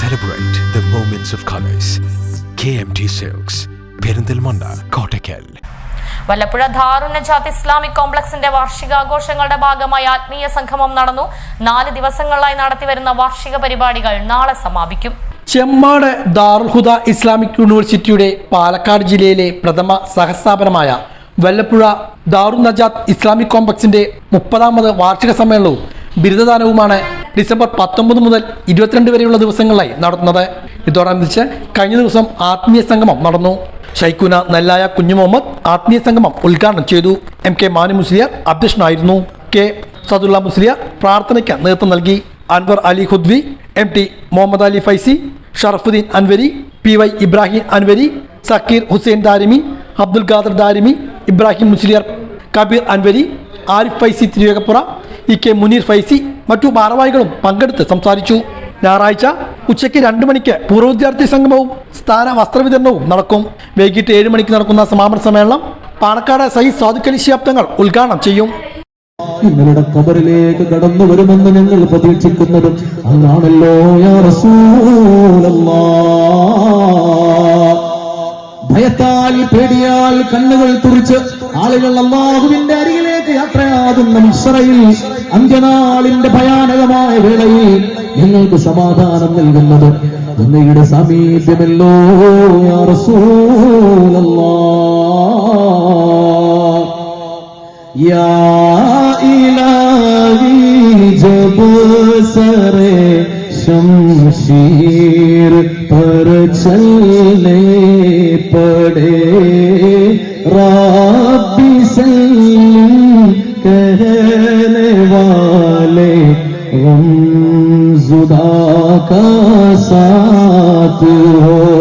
Celebrate the moments of colors. KMT Silks, Perinthalmanna Kottakkal Vallappuzha Darunnajath Islamic കോംപ്ലക്സിന്റെ വാർഷികാഘോഷങ്ങളുടെ ഭാഗമായി ആത്മീയ സംഗമം നടന്നു. നാല് ദിവസങ്ങളിലായി നടത്തിവരുന്ന വാർഷിക പരിപാടികൾ നാളെ സമാപിക്കും. ചെമ്മാട് ദാർഹുദ ഇസ്ലാമിക് യൂണിവേഴ്സിറ്റിയുടെ പാലക്കാട് ജില്ലയിലെ പ്രഥമ സഹസ്ഥാപനമായ വല്ലപ്പുഴ ദാറു നജാത്ത് ഇസ്ലാമിക് കോംപ്ലക്സിന്റെ മുപ്പതാമത് വാർഷിക സമ്മേളനവും ബിരുദദാനവുമാണ് ഡിസംബർ പത്തൊമ്പത് മുതൽ ഇരുപത്തിരണ്ട് വരെയുള്ള ദിവസങ്ങളിലായി നടത്തുന്നത്. ഇതോടനുബന്ധിച്ച് കഴിഞ്ഞ ദിവസം ആത്മീയ സംഗമം നടന്നു. ഷൈഖുന നെല്ലായ കുഞ്ഞു മുഹമ്മദ് ആത്മീയ സംഗമം ഉദ്ഘാടനം ചെയ്തു. എം കെ മാനു മുസ്ലിയാർ അധ്യക്ഷനായിരുന്നു. കെ സദുല്ല മുസ്ലിയാർ പ്രാർത്ഥനയ്ക്ക് നേതൃത്വം നൽകി. Anwar Ali Khudwi M T Muhammad Ali Faizi Sharafuddin Anwari P Y Ibrahim Anwari Zakir Hussain Darimi Abdul Khader Darimi Ibrahim Musliyar Kabeer Anwari Arif Faizy Thiruvegappura E K Muneer Faizy മറ്റു ഭാരവാഹികളും പങ്കെടുത്ത് സംസാരിച്ചു. ഞായറാഴ്ച ഉച്ചയ്ക്ക് രണ്ട് മണിക്ക് പൂർവ വിദ്യാർത്ഥി സംഗമവും സ്ഥാന വസ്ത്രവിതരണവും നടക്കും. വൈകിട്ട് ഏഴ് മണിക്ക് നടക്കുന്ന സമാപന സമ്മേളനം പാണക്കാട് സയ്യിദ് സാദിഖലി ശിഹാബ്ദങ്ങൾ ഉദ്ഘാടനം ചെയ്യും. നിങ്ങളുടെ കബറിലേക്ക് കടന്നു വരുമെന്ന് ഞങ്ങൾ പ്രതീക്ഷിക്കുന്നത് റസൂലല്ലാഹ്. ഭയത്താൽ പേടിയാൽ കണ്ണുകൾ തുറിച്ച് ആളുകൾ അള്ളാഹുവിന്റെ അരികിലേക്ക് യാത്രയാകുന്ന മിശ്രയിൽ അന്ത്യനാളിന്റെ ഭയാനകമായ വേളയിൽ ഞങ്ങൾക്ക് സമാധാനം നൽകുന്നത് അങ്ങയുടെ സമീപ്യമല്ലോ യാ റസൂലല്ലാഹ്. या इलाही जब सरे शमशीर पर चलने पड़े रब्बी सल्लम कहने वाले غم زدہ کا ساتھ ہو۔